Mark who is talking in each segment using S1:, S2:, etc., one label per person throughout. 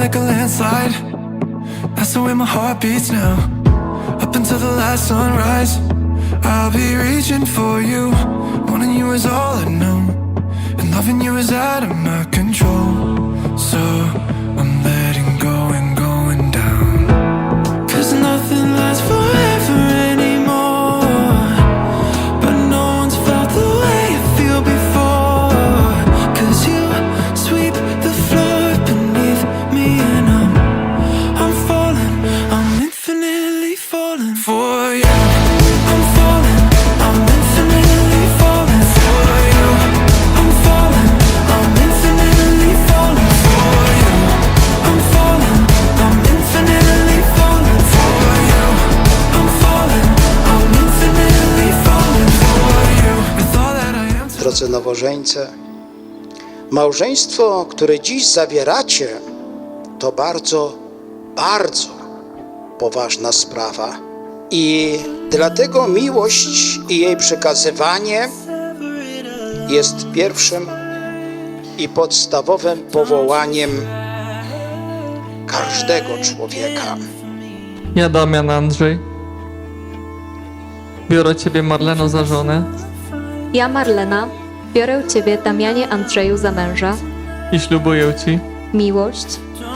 S1: like a landslide. That's the way my heart beats now. Up until the last sunrise, I'll be reaching for you. Wanting you is all I know, and loving you is out of my control. So I'm
S2: Drodzy nowożeńcy, małżeństwo, które dziś zawieracie, to bardzo, bardzo poważna sprawa. I dlatego miłość i jej przekazywanie jest pierwszym i podstawowym powołaniem każdego człowieka.
S3: Ja Damian Andrzej. Biorę ciebie Marleno za żonę
S4: Ja, Marlena, biorę Ciebie, Damianie Andrzeju, za męża,
S3: i ślubuję ci
S4: miłość.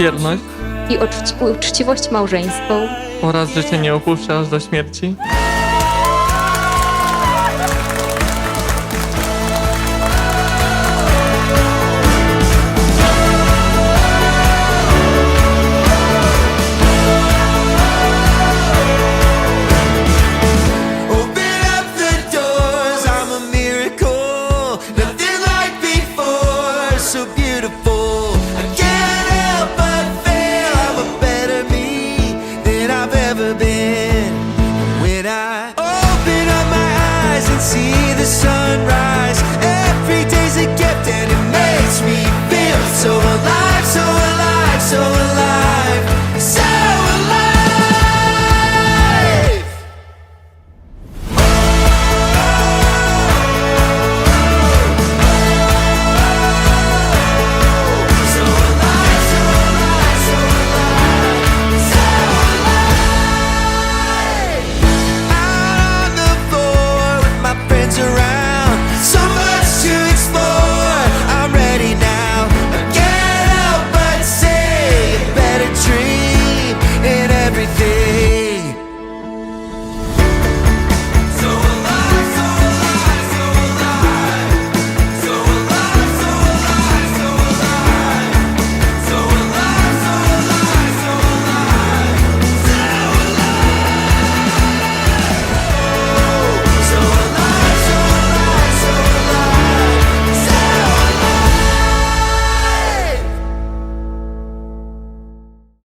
S3: wierność
S4: i uczci- uczciwość małżeńską.
S3: oraz że cię nie opuszczę aż do śmierci.
S1: over the